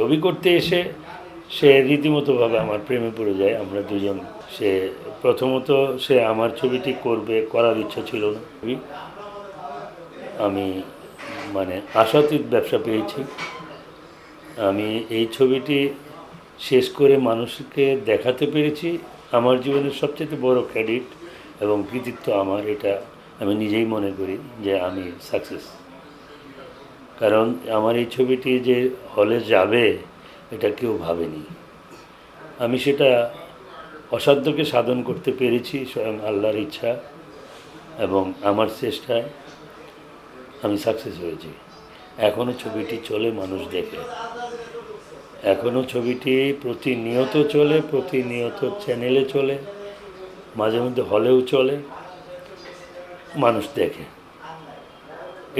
ছবি করতে এসে সে রীতিমতোভাবে আমার প্রেমে পড়ে যায়। আমরা দুজন, সে প্রথমত সে আমার ছবিটি করবে করার ইচ্ছা ছিল না। আমি মানে আশাতীত ব্যবসা পেয়েছি। আমি এই ছবিটি শেষ করে মানুষকে দেখাতে পেরেছি। আমার জীবনের সবচেয়ে বড় ক্রেডিট এবং কৃতিত্ব আমার, এটা আমি নিজেই মনে করি যে আমি সাকসেস। কারণ আমার এই ছবিটি যে হলে যাবে, এটা কেউ ভাবেনি। আমি সেটা অসাধ্যকে সাধন করতে পেরেছি স্বয়ং আল্লাহর ইচ্ছা এবং আমার চেষ্টায় আমি সাকসেস হয়েছি। এখনও ছবিটি চলে মানুষ দেখে। এখনও ছবিটি প্রতিনিয়ত চলে, প্রতিনিয়ত চ্যানেলে চলে, মাঝে মধ্যে হলেও চলে, মানুষ দেখে।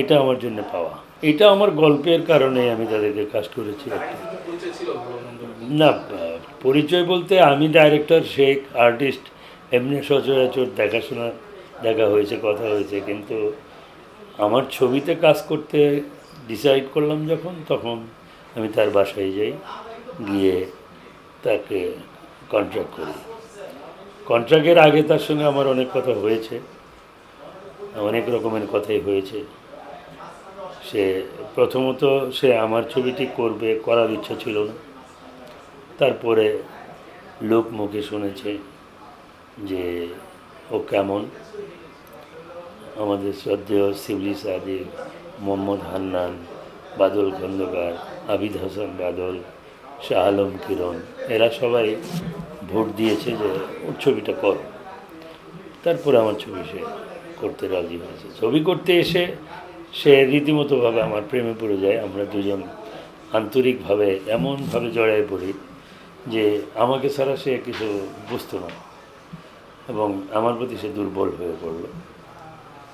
এটা আমার জন্য পাওয়া। এটা আমার গল্পের কারণে আমি তাদেরকে কাজ করেছি। না, পরিচয় বলতে আমি ডাইরেক্টর শেখ আর্টিস্ট এমনি সচরাচর দেখাশোনা, দেখা হয়েছে, কথা হয়েছে, কিন্তু আমার ছবিতে কাজ করতে ডিসাইড করলাম যখন, তখন আমি তার বাসায় যাই, গিয়ে তাকে কন্ট্রাক্ট করি। কন্ট্রাক্টের আগে তার সঙ্গে আমার অনেক কথা হয়েছে, অনেক রকমের কথাই হয়েছে। সে প্রথমত সে আমার ছবিটি করবে করার ইচ্ছা ছিল না। তারপরে লোক মুখে শুনেছে যে ও কেমন? আমাদের শ্রদ্ধেয় শিবলি সাদিক, মোহাম্মদ হান্নান, বাদল খন্দকার, আবিদ হাসান বাদল, শাহ আলম কিরণ, এরা সবাই ভোট দিয়েছে যে ওর ছবিটা কর। তারপরে আমার ছবি সে করতে রাজি হয়েছে। ছবি করতে এসে সে রীতিমতোভাবে আমার প্রেমে পড়ে যায়। আমরা দুজন আন্তরিকভাবে এমনভাবে জড়ায় পড়ি যে আমাকে ছাড়া সে কিছু বুঝতো না এবং আমার প্রতি সে দুর্বল হয়ে পড়ল।